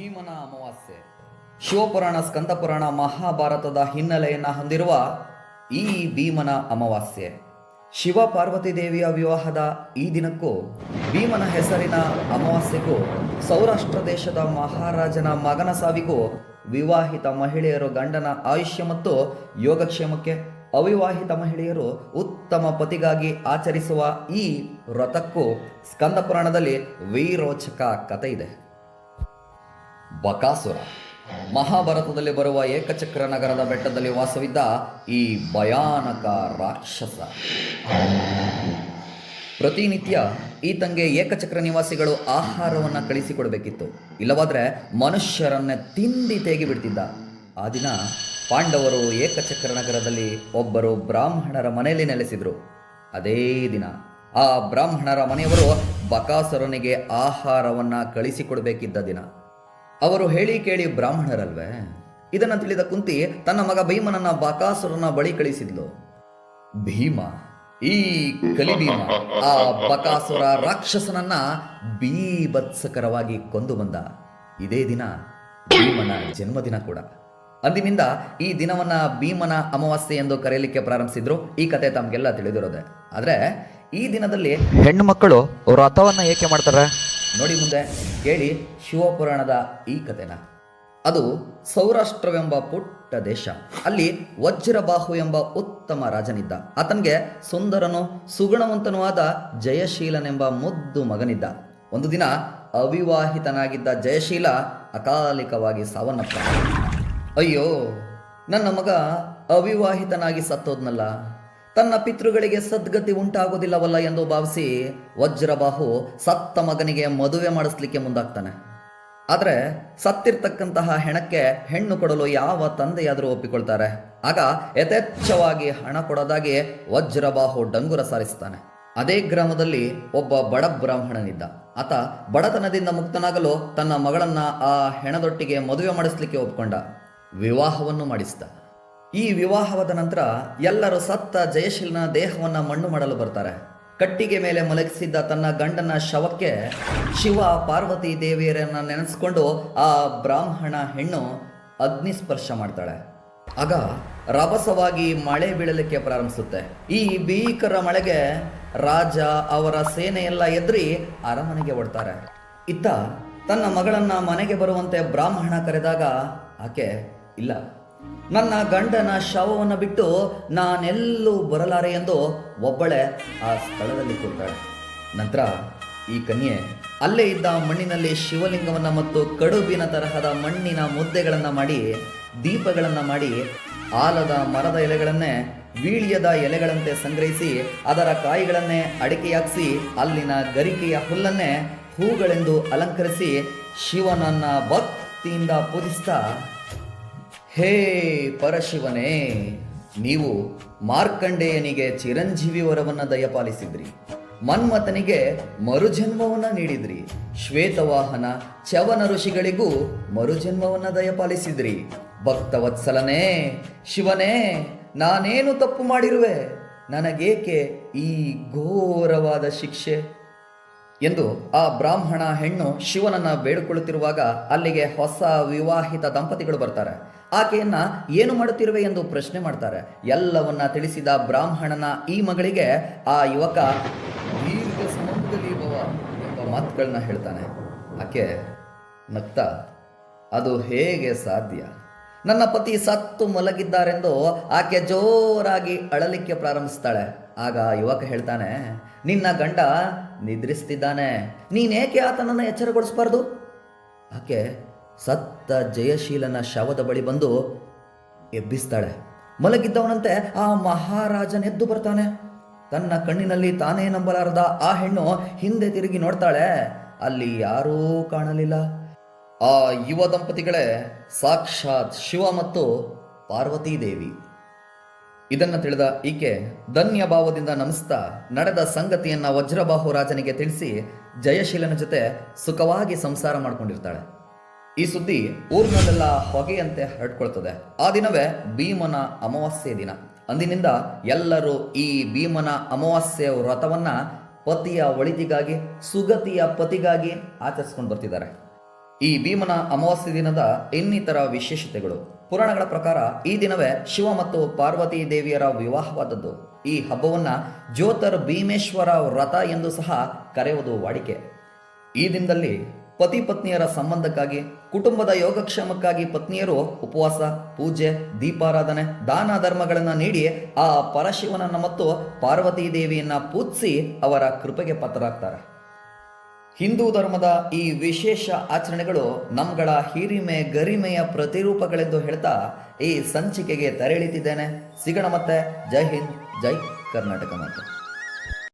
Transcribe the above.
ಭೀಮನ ಅಮಾವಾಸ್ಯೆ. ಶಿವಪುರಾಣ, ಸ್ಕಂದಪುರಾಣ, ಮಹಾಭಾರತದ ಹಿನ್ನೆಲೆಯನ್ನು ಹೊಂದಿರುವ ಈ ಭೀಮನ ಅಮಾವಾಸ್ಯೆ. ಶಿವ ಪಾರ್ವತಿ ದೇವಿಯ ವಿವಾಹದ ಈ ದಿನಕ್ಕೂ ಭೀಮನ ಹೆಸರಿನ ಅಮಾವಾಸ್ಯೆಗೂ ಸೌರಾಷ್ಟ್ರ ದೇಶದ ಮಹಾರಾಜನ ಮಗನ ಸಾವಿಗೂ ವಿವಾಹಿತ ಮಹಿಳೆಯರು ಗಂಡನ ಆಯುಷ್ಯ ಮತ್ತು ಯೋಗಕ್ಷೇಮಕ್ಕೆ ಅವಿವಾಹಿತ ಮಹಿಳೆಯರು ಉತ್ತಮ ಪತಿಗಾಗಿ ಆಚರಿಸುವ ಈ ವ್ರತಕ್ಕೂ ಸ್ಕಂದ ಪುರಾಣದಲ್ಲಿ ವೀರೋಚಕ ಕಥೆ ಇದೆ ಬಕಾಸುರ. ಮಹಾಭಾರತದಲ್ಲಿ ಬರುವ ಏಕಚಕ್ರ ನಗರದ ಬೆಟ್ಟದಲ್ಲಿ ವಾಸವಿದ್ದ ಈ ಭಯಾನಕ ರಾಕ್ಷಸ. ಪ್ರತಿನಿತ್ಯ ಈತಂಗೆ ಏಕಚಕ್ರ ನಿವಾಸಿಗಳು ಆಹಾರವನ್ನು ಕಳಿಸಿಕೊಡಬೇಕಿತ್ತು. ಇಲ್ಲವಾದ್ರೆ ಮನುಷ್ಯರನ್ನೇ ತಿಂದಿ ತೇಗಿ ಬಿಡ್ತಿದ್ದ ಆ ದಿನ ಪಾಂಡವರು ಏಕಚಕ್ರ ನಗರದಲ್ಲಿ ಒಬ್ಬರು ಬ್ರಾಹ್ಮಣರ ಮನೆಯಲ್ಲಿ ನೆಲೆಸಿದ್ರು. ಅದೇ ದಿನ ಆ ಬ್ರಾಹ್ಮಣರ ಮನೆಯವರು ಬಕಾಸುರನಿಗೆ ಆಹಾರವನ್ನ ಕಳಿಸಿಕೊಡಬೇಕಿದ್ದ ದಿನ. ಅವರು ಹೇಳಿ ಕೇಳಿ ಬ್ರಾಹ್ಮಣರಲ್ವೇ? ಇದನ್ನು ತಿಳಿದ ಕುಂತಿ ತನ್ನ ಮಗ ಭೀಮನನ್ನ ಬಕಾಸುರನ ಬಳಿ ಕಳಿಸಿದ್ಲು. ಭೀಮ, ಈ ಕಲಿಭೀಮ, ಆ ಬಕಾಸುರ ರಾಕ್ಷಸನನ್ನ ಬೀಭತ್ಸಕರವಾಗಿ ಕೊಂದು ಬಂದ. ಇದೇ ದಿನ ಭೀಮನ ಜನ್ಮದಿನ ಕೂಡ. ಅಂದಿನಿಂದ ಈ ದಿನವನ್ನ ಭೀಮನ ಅಮಾವಾಸ್ಯೆ ಎಂದು ಕರೆಯಲಿಕ್ಕೆ ಪ್ರಾರಂಭಿಸಿದ್ರು. ಈ ಕತೆ ತಮಗೆಲ್ಲ ತಿಳಿದಿರೋದೆ. ಆದ್ರೆ ಈ ದಿನದಲ್ಲಿ ಹೆಣ್ಣು ಮಕ್ಕಳು ವ್ರತವನ್ನ ಏಕೆ ಮಾಡ್ತಾರೆ? ನೋಡಿ ಮುಂದೆ ಕೇಳಿ ಶಿವಪುರಾಣದ ಈ ಕಥೆನ ಅದು ಸೌರಾಷ್ಟ್ರವೆಂಬ ಪುಟ್ಟ ದೇಶ. ಅಲ್ಲಿ ವಜ್ರಬಾಹು ಎಂಬ ಉತ್ತಮ ರಾಜನಿದ್ದ. ಆತನಿಗೆ ಸುಂದರನು ಸುಗುಣವಂತನೂ ಆದ ಜಯಶೀಲನೆಂಬ ಮುದ್ದು ಮಗನಿದ್ದ. ಒಂದು ದಿನ ಅವಿವಾಹಿತನಾಗಿದ್ದ ಜಯಶೀಲ ಅಕಾಲಿಕವಾಗಿ ಸಾವನ್ನಪ್ಪ ಅಯ್ಯೋ, ನನ್ನ ಮಗ ಅವಿವಾಹಿತನಾಗಿ ಸತ್ತೋದ್ನಲ್ಲ. ತನ್ನ ಪಿತೃಗಳಿಗೆ ಸದ್ಗತಿ ಉಂಟಾಗೋದಿಲ್ಲವಲ್ಲ ಎಂದು ಭಾವಿಸಿ ವಜ್ರಬಾಹು ಸತ್ತ ಮಗನಿಗೆ ಮದುವೆ ಮಾಡಿಸ್ಲಿಕ್ಕೆ ಮುಂದಾಗ್ತಾನೆ. ಆದರೆ ಸತ್ತಿರ್ತಕ್ಕಂತಹ ಹೆಣಕ್ಕೆ ಹೆಣ್ಣು ಕೊಡಲು ಯಾವ ತಂದೆಯಾದರೂ ಒಪ್ಪಿಕೊಳ್ತಾರೆ. ಆಗ ಯಥೇಚ್ಛವಾಗಿ ಹಣ ಕೊಡೋದಾಗಿ ವಜ್ರಬಾಹು ಡಂಗುರ ಸಾರಿಸ್ತಾನೆ. ಅದೇ ಗ್ರಾಮದಲ್ಲಿ ಒಬ್ಬ ಬಡ ಬ್ರಾಹ್ಮಣನಿದ್ದ. ಆತ ಬಡತನದಿಂದ ಮುಕ್ತನಾಗಲು ತನ್ನ ಮಗಳನ್ನ ಆ ಹೆಣದೊಟ್ಟಿಗೆ ಮದುವೆ ಮಾಡಿಸ್ಲಿಕ್ಕೆ ಒಪ್ಕೊಂಡ. ವಿವಾಹವನ್ನು ಮಾಡಿಸಿದ. ಈ ವಿವಾಹವಾದ ನಂತರ ಎಲ್ಲರೂ ಸತ್ತ ಜಯಶೀಲನ ದೇಹವನ್ನ ಮಣ್ಣು ಮಾಡಲು ಬರ್ತಾರೆ. ಕಟ್ಟಿಗೆ ಮೇಲೆ ಮಲಗಿಸಿದ್ದ ತನ್ನ ಗಂಡನ ಶವಕ್ಕೆ ಶಿವ ಪಾರ್ವತಿ ದೇವಿಯರನ್ನ ನೆನೆಸ್ಕೊಂಡು ಆ ಬ್ರಾಹ್ಮಣ ಹೆಣ್ಣು ಅಗ್ನಿ ಸ್ಪರ್ಶ ಮಾಡ್ತಾಳೆ. ಆಗ ರಭಸವಾಗಿ ಮಳೆ ಬೀಳಲಿಕ್ಕೆ ಪ್ರಾರಂಭಿಸುತ್ತೆ. ಈ ಭೀಕರ ಮಳೆಗೆ ರಾಜ ಅವರ ಸೇನೆಯೆಲ್ಲ ಎದ್ರಿ ಅರಮನೆಗೆ ಓಡ್ತಾರೆ ಇತ್ತ ತನ್ನ ಮಗಳನ್ನ ಮನೆಗೆ ಬರುವಂತೆ ಬ್ರಾಹ್ಮಣ ಕರೆದಾಗ ಆಕೆ, ಇಲ್ಲ ನನ್ನ ಗಂಡನ ಶವವನ್ನು ಬಿಟ್ಟು ನಾನೆಲ್ಲೂ ಬರಲಾರೆ ಎಂದು ಒಬ್ಬಳೆ ಆ ಸ್ಥಳದಲ್ಲಿ ಕೂತಾಳೆ ನಂತರ ಈ ಕನ್ಯೆ ಅಲ್ಲೇ ಇದ್ದ ಮಣ್ಣಿನಲ್ಲಿ ಶಿವಲಿಂಗವನ್ನ ಮತ್ತು ಕಡುಬಿನ ತರಹದ ಮಣ್ಣಿನ ಮುದ್ದೆಗಳನ್ನು ಮಾಡಿ, ದೀಪಗಳನ್ನು ಮಾಡಿ ಆಲದ ಮರದ ಎಲೆಗಳನ್ನೇ ವೀಳ್ಯದ ಎಲೆಗಳಂತೆ ಸಂಗ್ರಹಿಸಿ ಅದರ ಕಾಯಿಗಳನ್ನೇ ಅಡಿಕೆಯಾಗಿಸಿ ಅಲ್ಲಿನ ಗರಿಕೆಯ ಹುಲ್ಲನ್ನೇ ಹೂಗಳೆಂದು ಅಲಂಕರಿಸಿ ಶಿವನನ್ನ ಭಕ್ತಿಯಿಂದ ಪೂಜಿಸ್ತಾ ಹೇ ಪರಶಿವನೇ, ನೀವು ಮಾರ್ಕಂಡೇಯನಿಗೆ ಚಿರಂಜೀವಿ ವರವನ್ನು ದಯಪಾಲಿಸಿದ್ರಿ. ಮನ್ಮಥನಿಗೆ ಮರುಜನ್ಮವನ್ನ ನೀಡಿದ್ರಿ. ಶ್ವೇತವಾಹನ ಚವನ ಋಷಿಗಳಿಗೂ ಮರುಜನ್ಮವನ್ನ ದಯಪಾಲಿಸಿದ್ರಿ. ಭಕ್ತವತ್ಸಲನೇ, ಶಿವನೇ, ನಾನೇನು ತಪ್ಪು ಮಾಡಿರುವೆ? ನನಗೇಕೆ ಈ ಘೋರವಾದ ಶಿಕ್ಷೆ? ಎಂದು ಆ ಬ್ರಾಹ್ಮಣ ಹೆಣ್ಣು ಶಿವನನ್ನ ಬೇಡಿಕೊಳ್ಳುತ್ತಿರುವಾಗ ಅಲ್ಲಿಗೆ ಹೊಸ ವಿವಾಹಿತ ದಂಪತಿಗಳು ಬರ್ತಾರೆ. ಆಕೆಯನ್ನ ಏನು ಮಾಡುತ್ತಿರುವೆ ಎಂದು ಪ್ರಶ್ನೆ ಮಾಡ್ತಾರೆ. ಎಲ್ಲವನ್ನ ತಿಳಿಸಿದ ಬ್ರಾಹ್ಮಣನ ಈ ಮಗಳಿಗೆ ಆ ಯುವಕ, ದೀರ್ಘ ಸಮುದ್ರದಲ್ಲಿ ಭವ ಎಂಬ ಮಾತುಗಳನ್ನ ಹೇಳ್ತಾನೆ. ಆಕೆ ನಗ್ತಾ, ಅದು ಹೇಗೆ ಸಾಧ್ಯ? ನನ್ನ ಪತಿ ಸತ್ತು ಮಲಗಿದ್ದಾರೆಂದು ಆಕೆ ಜೋರಾಗಿ ಅಳಲಿಕ್ಕೆ ಪ್ರಾರಂಭಿಸ್ತಾಳೆ. ಆಗ ಯುವಕ ಹೇಳ್ತಾನೆ, ನಿನ್ನ ಗಂಡ ನಿದ್ರಿಸ್ತಿದ್ದಾನೆ. ನೀನೇಕೆ ಆತನನ್ನು ಎಚ್ಚರಗೊಳಿಸಬಾರ್ದು? ಆಕೆ ಸತ್ತ ಜಯಶೀಲನ ಶವದ ಬಳಿ ಬಂದು ಎಬ್ಬಿಸ್ತಾಳೆ. ಮಲಗಿದ್ದವನಂತೆ ಆ ಮಹಾರಾಜನೆದ್ದು ಬರ್ತಾನೆ. ತನ್ನ ಕಣ್ಣಿನಲ್ಲಿ ತಾನೇ ನಂಬಲಾರದ ಆ ಹೆಣ್ಣು ಹಿಂದೆ ತಿರುಗಿ ನೋಡ್ತಾಳೆ. ಅಲ್ಲಿ ಯಾರೂ ಕಾಣಲಿಲ್ಲ. ಆ ಯುವ ದಂಪತಿಗಳೇ, ಸಾಕ್ಷಾತ್ ಶಿವ ಮತ್ತು ಪಾರ್ವತೀ ದೇವಿ. ಇದನ್ನು ತಿಳಿದ ಈಕೆ ಧನ್ಯ ಭಾವದಿಂದ ನಮಿಸ್ತಾ ನಡೆದ ಸಂಗತಿಯನ್ನ ವಜ್ರಬಾಹು ರಾಜನಿಗೆ ತಿಳಿಸಿ ಜಯಶೀಲನ ಜೊತೆ ಸುಖವಾಗಿ ಸಂಸಾರ ಮಾಡ್ಕೊಂಡಿರ್ತಾಳೆ. ಈ ಸುದ್ದಿ ಊರಿನಲ್ಲೆಲ್ಲ ಹೊಗೆಯಂತೆ ಹರಡ್ಕೊಳ್ತದೆ. ಆ ದಿನವೇ ಭೀಮನ ಅಮಾವಾಸ್ಯೆ ದಿನ. ಅಂದಿನಿಂದ ಎಲ್ಲರೂ ಈ ಭೀಮನ ಅಮಾವಾಸ್ಯೆ ವ್ರತವನ್ನ ಪತಿಯ ಒಳಿತಿಗಾಗಿ, ಸುಗತಿಯ ಪತಿಗಾಗಿ ಆಚರಿಸ್ಕೊಂಡು ಬರ್ತಿದ್ದಾರೆ. ಈ ಭೀಮನ ಅಮಾವಾಸ್ಯೆ ದಿನದ ಇನ್ನಿತರ ವಿಶೇಷತೆಗಳು. ಪುರಾಣಗಳ ಪ್ರಕಾರ ಈ ದಿನವೇ ಶಿವ ಮತ್ತು ಪಾರ್ವತಿ ದೇವಿಯರ ವಿವಾಹವಾದದ್ದು. ಈ ಹಬ್ಬವನ್ನ ಜ್ಯೋತರ್ ಭೀಮೇಶ್ವರ ವ್ರತ ಎಂದು ಸಹ ಕರೆಯುವುದು ವಾಡಿಕೆ. ಈ ದಿನದಲ್ಲಿ ಪತಿ ಪತ್ನಿಯರ ಸಂಬಂಧಕ್ಕಾಗಿ, ಕುಟುಂಬದ ಯೋಗಕ್ಷೇಮಕ್ಕಾಗಿ ಪತ್ನಿಯರು ಉಪವಾಸ, ಪೂಜೆ, ದೀಪಾರಾಧನೆ, ದಾನ ಧರ್ಮಗಳನ್ನು ನೀಡಿ ಆ ಪರಶಿವನನ್ನು ಮತ್ತು ಪಾರ್ವತಿ ದೇವಿಯನ್ನ ಪೂಜಿಸಿ ಅವರ ಕೃಪೆಗೆ ಪಾತ್ರರಾಗ್ತಾರೆ. ಹಿಂದೂ ಧರ್ಮದ ಈ ವಿಶೇಷ ಆಚರಣೆಗಳು ನಮ್ಗಳ ಹಿರಿಮೆ ಗರಿಮೆಯ ಪ್ರತಿರೂಪಗಳೆಂದು ಹೇಳ್ತಾ ಈ ಸಂಚಿಕೆಗೆ ತೆರೆಳಿತಿದ್ದೇನೆ. ಸಿಗಣ ಮತ್ತೆ. ಜೈ ಹಿಂದ್, ಜೈ ಕರ್ನಾಟಕ ಮಾತು.